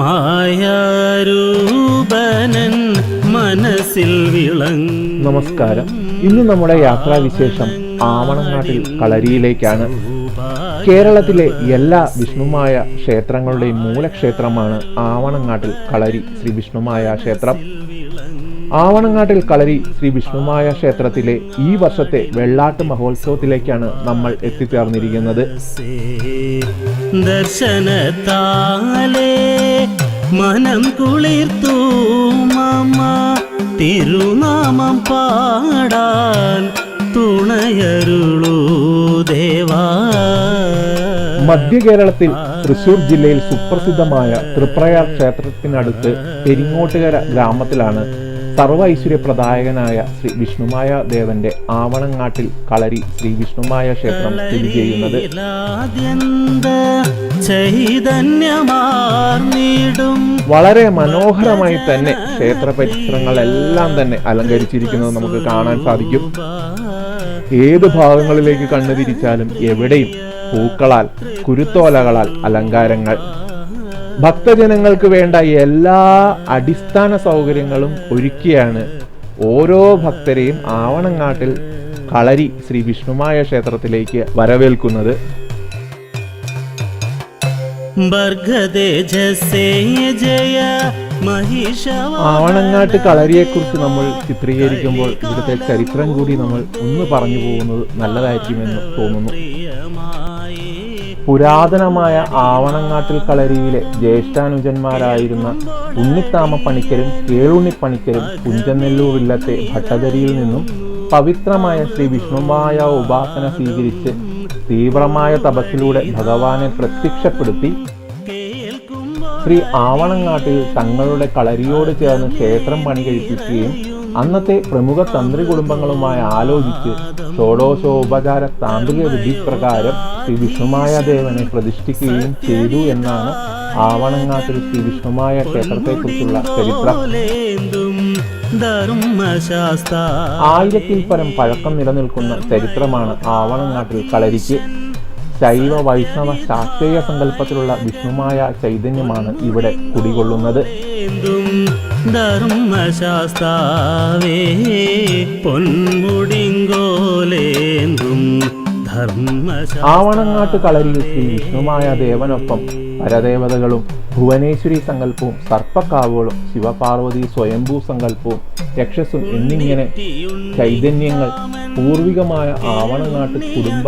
മായാരൂപനൻ മനസ്സിൽ വിളങ്ങ നമസ്കാരം. ഇന്ന് നമ്മുടെ യാത്രാവിശേഷം ആവണങ്ങാട്ടിൽ കളരിയിലേക്കാണ്. കേരളത്തിലെ എല്ലാ വിഷ്ണുമായ ക്ഷേത്രങ്ങളുടെയും മൂലക്ഷേത്രമാണ് ആവണങ്ങാട്ടിൽ കളരി ശ്രീ വിഷ്ണുമായ ക്ഷേത്രം. ആവണങ്ങാട്ടിൽ കളരി ശ്രീ വിഷ്ണുമായ ക്ഷേത്രത്തിലെ ഈ വർഷത്തെ വെള്ളാട്ട് മഹോത്സവത്തിലേക്കാണ് നമ്മൾ എത്തിച്ചേർന്നിരിക്കുന്നത്. ദർശനത്താലേ മനം കുളിർത്തു മാമ തിരുനാമം പാടാൻ തുണയരുളൂ ദേവാ. മധ്യകേരളത്തിൽ തൃശൂർ ജില്ലയിൽ സുപ്രസിദ്ധമായ തൃപ്രയാർ ക്ഷേത്രത്തിനടുത്ത് പെരിങ്ങോട്ടുകര ഗ്രാമത്തിലാണ് സർവ ഐശ്വര്യപ്രദായകനായ ശ്രീ വിഷ്ണുമായ ദേവന്റെ ആവണങ്ങാട്ടിൽ കളരി ശ്രീ വിഷ്ണുമായ ക്ഷേത്രം സ്ഥിതി ചെയ്യുന്നത്. വളരെ മനോഹരമായി തന്നെ ക്ഷേത്ര പരിസരങ്ങളെല്ലാം തന്നെ അലങ്കരിച്ചിരിക്കുന്നത് നമുക്ക് കാണാൻ സാധിക്കും. ഏത് ഭാഗങ്ങളിലേക്ക് കണ്ണു തിരിച്ചാലും എവിടെയും പൂക്കളാൽ കുരുത്തോലകളാൽ അലങ്കാരങ്ങൾ ഭക്തജനങ്ങൾക്ക് വേണ്ട എല്ലാ അടിസ്ഥാന സൗകര്യങ്ങളും ഒരുക്കിയാണ് ഓരോ ഭക്തരെയും ആവണങ്ങാട്ടിൽ കളരി ശ്രീ വിഷ്ണുമായ ക്ഷേത്രത്തിലേക്ക് വരവേൽക്കുന്നത്. ആവണങ്ങാട്ട് കളരിയെക്കുറിച്ച് നമ്മൾ ചിത്രീകരിക്കുമ്പോൾ ഇവിടുത്തെ ചരിത്രം കൂടി നമ്മൾ ഒന്ന് പറഞ്ഞു പോകുന്നത് നല്ലതായിരിക്കുമെന്ന് തോന്നുന്നു. പുരാതനമായ ആവണങ്ങാട്ടിൽ കളരിയിലെ ജ്യേഷ്ഠാനുജന്മാരായിരുന്ന ഉണ്ണിത്താമ പണിക്കരും കേളുണ്ണി പണിക്കരും കുഞ്ചനെല്ലൂർ ഇല്ലത്തെ ഭട്ടതരിയിൽ നിന്നും പവിത്രമായ ശ്രീ വിഷ്ണുമായ ഉപാസന സ്വീകരിച്ച് തീവ്രമായ തപസ്സിലൂടെ ഭഗവാനെ പ്രത്യക്ഷപ്പെടുത്തി ശ്രീ ആവണങ്ങാട്ടിൽ തങ്ങളുടെ കളരിയോട് ചേർന്ന് ക്ഷേത്രം പണി കഴിപ്പിക്കുകയും അന്നത്തെ പ്രമുഖ തന്ത്രി കുടുംബങ്ങളുമായി ആലോചിച്ച് ഷോഡോശോപചാര താന്ത്രിക വിധി പ്രകാരം ശ്രീ വിഷ്ണുമായ ദേവനെ പ്രതിഷ്ഠിക്കുകയും ചെയ്തു എന്നാണ് ആവണങ്ങാട്ടിൽ ശ്രീ വിഷ്ണുമായ ക്ഷേത്രത്തെക്കുറിച്ചുള്ള ചരിത്രം. ആയിരത്തിൽ പരം പഴക്കം നിലനിൽക്കുന്ന ചരിത്രമാണ് ആവണങ്ങാട്ടിൽ കളരിക്ക് ശൈവ വൈഷ്ണവ ശാസ്ത്രീയ സങ്കല്പത്തിലുള്ള വിഷ്ണുമായ ചൈതന്യമാണ് ഇവിടെ കുടികൊള്ളുന്നത്. ധർമ്മശാസ്താവേ പൊന്മുടിങ്കോലേന്തും ആവണങ്ങാട്ട് കളരിയിൽ ശ്രീ വിഷ്ണുമായ ദേവനൊപ്പം പരദേവതകളും ഭുവനേശ്വരി സങ്കല്പവും സർപ്പക്കാവുകളും ശിവപാർവതി സ്വയംഭൂ സങ്കല്പവും രക്ഷസും എന്നിങ്ങനെ ചൈതന്യങ്ങൾ പൂർവികമായ ആവണങ്ങാട്ട് കുടുംബ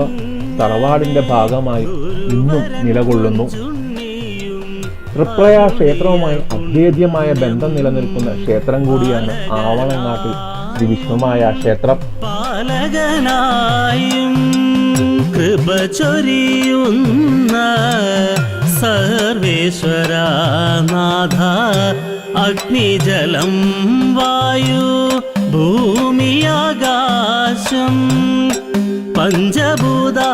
തറവാടിന്റെ ഭാഗമായി ഇന്നും നിലകൊള്ളുന്നു. തൃപ്രയ ക്ഷേത്രവുമായി അഭേദ്യമായ ബന്ധം നിലനിൽക്കുന്ന ക്ഷേത്രം കൂടിയാണ് ആവണങ്ങാട്ടിൽ ശ്രീ വിഷ്ണുമായ ക്ഷേത്രം. പാലകനായും കൃപ ചൊരിയുന്ന സർവേശ്വരനാഥ അഗ്നിജലം വായു ഭൂമിയാകാശം പഞ്ചഭൂതാത്മക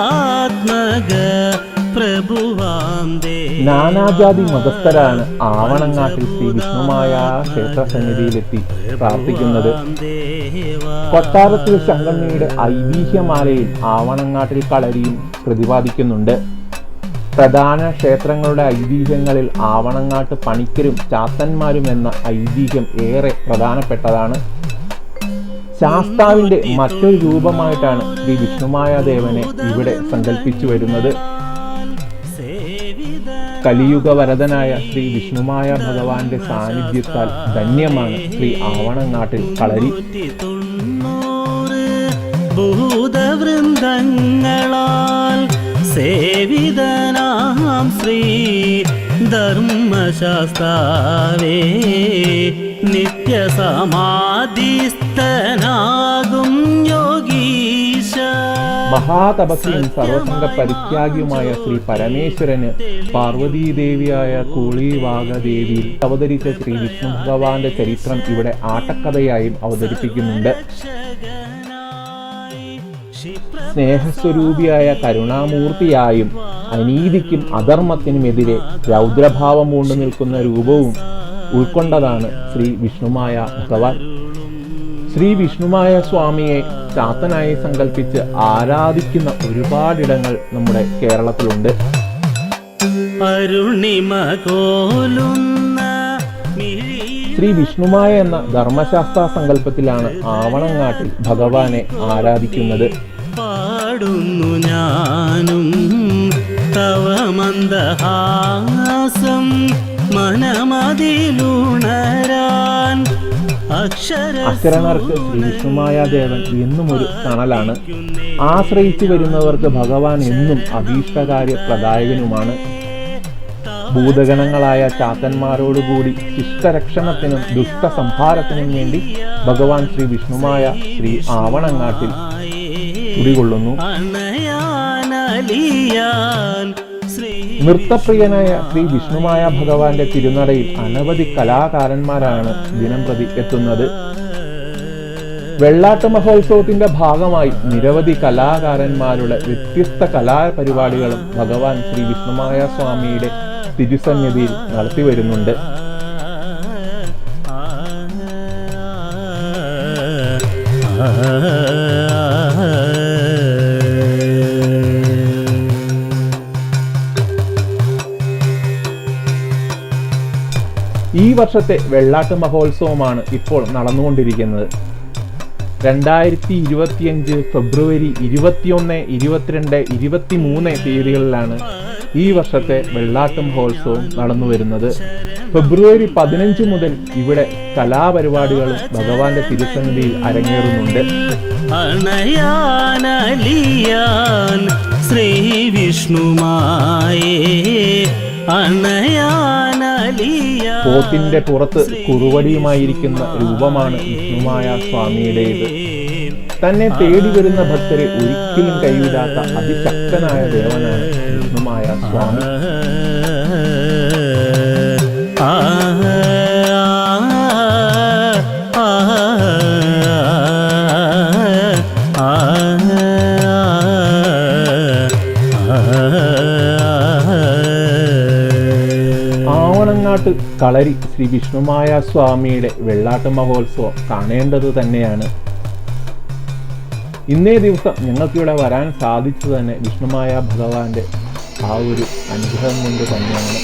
നാനാജാതി മതസ്ഥരാണ് ആവണങ്ങാട്ടിൽ ശ്രീ വിഷ്ണുമായ ക്ഷേത്ര സന്നിധിയിലെത്തി പ്രാർത്ഥിക്കുന്നത് കൊട്ടാരത്തിൽ ശങ്കണ്ണിയുടെ ഐതിഹ്യമാലയിൽ ആവണങ്ങാട്ടിൽ കളരിയും പ്രതിപാദിക്കുന്നുണ്ട്. പ്രധാന ക്ഷേത്രങ്ങളുടെ ഐതിഹ്യങ്ങളിൽ ആവണങ്ങാട്ട് പണിക്കരും ചാത്തന്മാരും എന്ന ഐതിഹ്യം ഏറെ പ്രധാനപ്പെട്ടതാണ്. ശാസ്താവിന്റെ മറ്റൊരു രൂപമായിട്ടാണ് ശ്രീ വിഷ്ണുമായ ദേവനെ ഇവിടെ സങ്കല്പിച്ചു വരുന്നത്. കലിയുഗ വരദനായ ശ്രീ വിഷ്ണുമായ ഭഗവാന്റെ സാന്നിധ്യത്താൽ ധന്യമാണ് ശ്രീ ആവണങ്ങാട്ടിൽ കളരി. ഭൂതവൃന്ദങ്ങളാൽ സേവിതനാം ശ്രീ ധർമ്മശാസ്താവേ നിത്യസമാധിസ്ഥനാകും യോഗീശ. മഹാതപസ്വിയും സർവസംഗ പരിത്യാഗിയുമായ ശ്രീ പരമേശ്വരന് പാർവതീദേവിയായ കൂളിവാഗദേവിയിൽ അവതരിച്ച ശ്രീ വിഷ്ണു ഭഗവാന്റെ ചരിത്രം ഇവിടെ ആട്ടക്കഥയായും അവതരിപ്പിക്കുന്നുണ്ട്. സ്നേഹസ്വരൂപിയായ കരുണാമൂർത്തിയായും അനീതിക്കും അധർമ്മത്തിനുമെതിരെ രൗദ്രഭാവം കൊണ്ടു നിൽക്കുന്ന രൂപവും ഉൾക്കൊണ്ടതാണ് ശ്രീ വിഷ്ണുമായ ഭഗവാൻ. ശ്രീ വിഷ്ണുമായ സ്വാമിയെ ചാത്തനായി സങ്കല്പിച്ച് ആരാധിക്കുന്ന ഒരുപാടിടങ്ങൾ നമ്മുടെ കേരളത്തിലുണ്ട്. ശ്രീ വിഷ്ണുമായ എന്ന ധർമ്മശാസ്ത്ര സങ്കല്പത്തിലാണ് ആവണങ്ങാട്ടിൽ ഭഗവാനെ ആരാധിക്കുന്നത്. പാടുന്നു ഞാനും. തവ മന്ദഹാസം മനമതിലുണരാൻ അക്ഷര അശരണർക്ക് ശ്രീ ദേവൻ എന്നും ഒരു തണലാണ്. ആശ്രയിച്ചു വരുന്നവർക്ക് ഭഗവാൻ എന്നും അഭീഷ്ടകാര്യ പ്രദായകനുമാണ് ഭൂതഗണങ്ങളായ ചാത്തന്മാരോടുകൂടി ശിഷ്ടരക്ഷണത്തിനും ദുഷ്ടസംഹാരത്തിനും വേണ്ടി ഭഗവാൻ ശ്രീ വിഷ്ണുമായ ശ്രീ ആവണങ്ങാട്ടിൽ കുടികൊള്ളുന്നു നൃത്തപ്രിയനായ ശ്രീ വിഷ്ണുമായ ഭഗവാന്റെ തിരുനടയിൽ അനവധി കലാകാരന്മാരാണ് ദിനം പ്രതി എത്തുന്നത്. വെള്ളാട്ട് മഹോത്സവത്തിന്റെ ഭാഗമായി നിരവധി കലാകാരന്മാരുടെ വ്യത്യസ്ത കലാപരിപാടികളും ഭഗവാൻ ശ്രീ വിഷ്ണുമായ സ്വാമിയുടെ തിരുസന്നിധിയിൽ നടത്തി വരുന്നുണ്ട് വർഷത്തെ വെള്ളാട്ട് മഹോത്സവമാണ് ഇപ്പോൾ നടന്നുകൊണ്ടിരിക്കുന്നത്. രണ്ടായിരത്തി ഇരുപത്തിയഞ്ച് ഫെബ്രുവരി ഇരുപത്തിയൊന്ന് ഇരുപത്തിരണ്ട് ഇരുപത്തിമൂന്ന് തീയതികളിലാണ് ഈ വർഷത്തെ വെള്ളാട്ട് മഹോത്സവം നടന്നു വരുന്നത്. ഫെബ്രുവരി പതിനഞ്ച് മുതൽ ഇവിടെ കലാപരിപാടികളും ഭഗവാന്റെ തിരുസന്നിധിയിൽ അരങ്ങേറുന്നുണ്ട്. ശ്രീ വിഷ്ണുമായേ അണയാനലിയാൻ പോത്തിന്റെ പുറത്ത് കുറുവടിയുമായിരിക്കുന്ന രൂപമാണ് വിഷ്ണുമായ സ്വാമിയുടേത്. തന്നെ തേടി വരുന്ന ഭക്തരെ ഒരിക്കലും കൈവിടാത്ത അതിശക്തനായ ദേവനാണ് വിഷ്ണുമായ സ്വാമി. ആവണങ്ങാട്ട് കളരി ശ്രീ വിഷ്ണുമായ സ്വാമിയുടെ വെള്ളാട്ട് മഹോത്സവം കാണേണ്ടത് തന്നെയാണ്. ഇന്നേ ദിവസം ഞങ്ങൾക്കിവിടെ വരാൻ സാധിച്ചു തന്നെ വിഷ്ണുമായ ഭഗവാന്റെ ആ ഒരു അനുഗ്രഹം കൊണ്ട് തന്നെയാണ്.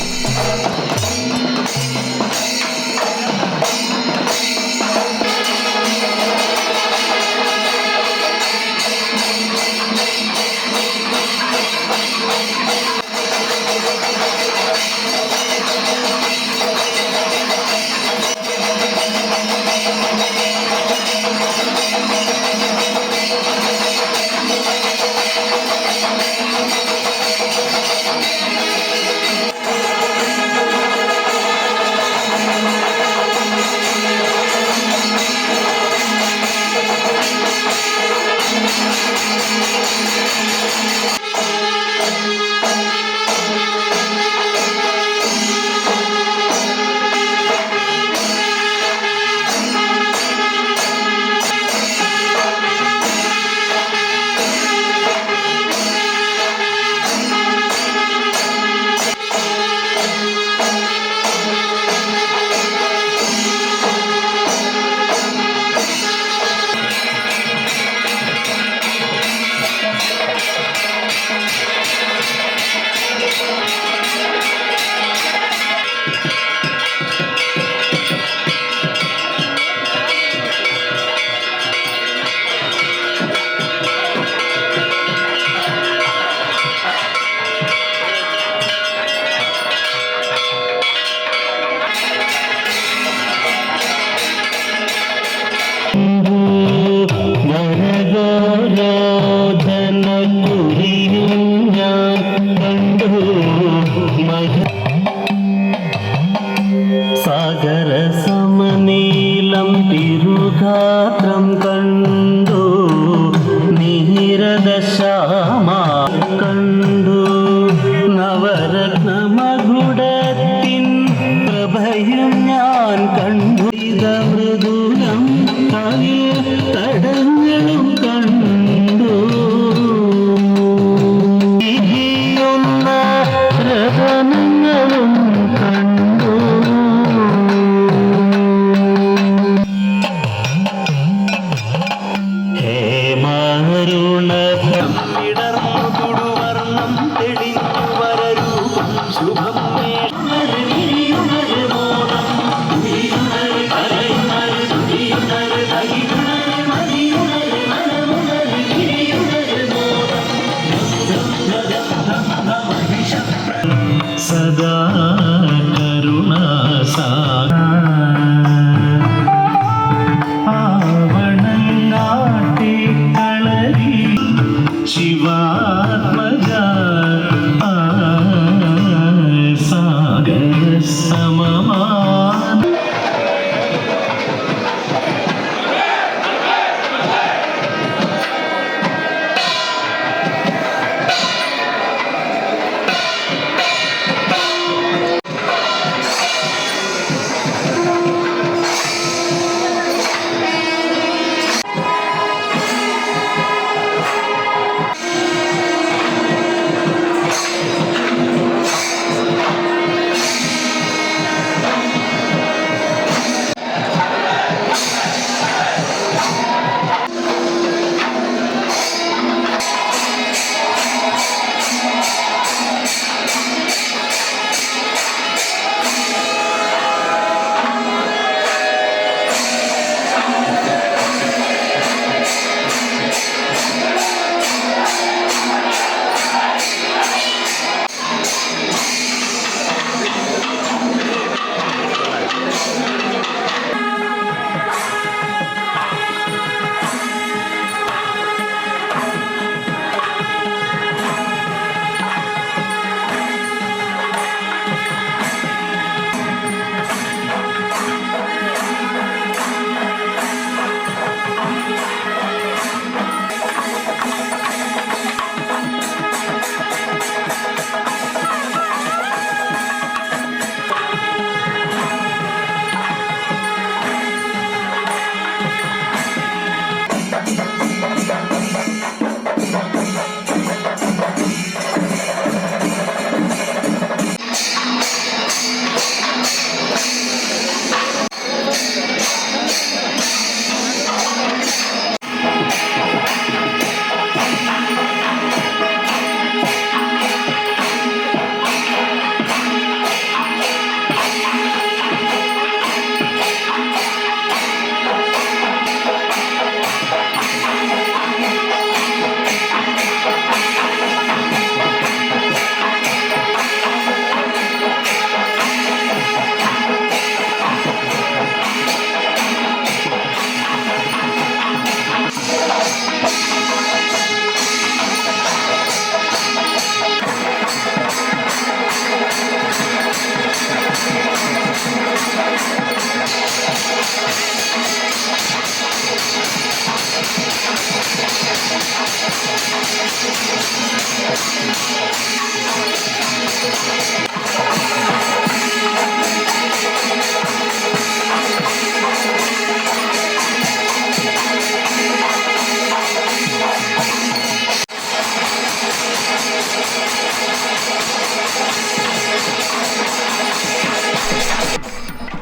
I'm sorry.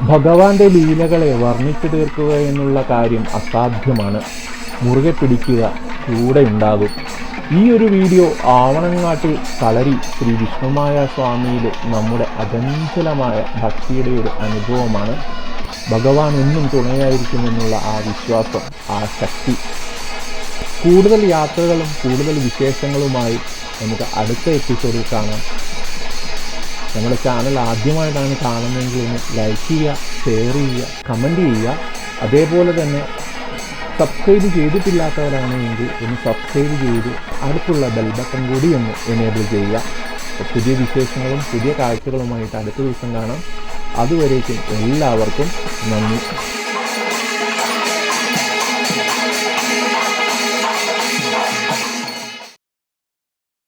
ഭഗവാന്റെ ലീലകളെ വർണിച്ചു തീർക്കുക എന്നുള്ള കാര്യം അസാധ്യമാണ്. മുറുകെ പിടിക്കുക കൂടെ ഉണ്ടാകും ഈ ഒരു വീഡിയോ ആവണങ്ങാട്ടിൽ കളരി ശ്രീ വിഷ്ണുമായ സ്വാമിയിലെ നമ്മുടെ അചഞ്ചലമായ ഭക്തിയുടെ ഒരു അനുഭവമാണ്. ഭഗവാൻ എന്നും തുണയായിരിക്കുമെന്നുള്ള ആ വിശ്വാസം ആ ശക്തി. കൂടുതൽ യാത്രകളും കൂടുതൽ വിശേഷങ്ങളുമായി നമുക്ക് അടുത്ത എപ്പിസോഡിൽ കാണാം. നമ്മുടെ ചാനൽ ആദ്യമായിട്ടാണ് കാണുന്നതെങ്കിൽ ഒന്ന് ലൈക്ക് ചെയ്യുക ഷെയർ ചെയ്യുക കമന്റ് ചെയ്യുക. അതേപോലെ തന്നെ സബ്സ്ക്രൈബ് ചെയ്തിട്ടില്ലാത്തവരാണ് എങ്കിൽ ഒന്ന് സബ്സ്ക്രൈബ് ചെയ്ത് അടുത്തുള്ള ബെൽ ബട്ടൺ കൂടി ഒന്ന് എനേബിൾ ചെയ്യുക. പുതിയ വിശേഷങ്ങളും പുതിയ കാഴ്ചകളുമായിട്ട് അടുത്ത ദിവസം കാണാം. അതുവരേക്കും എല്ലാവർക്കും നന്ദി.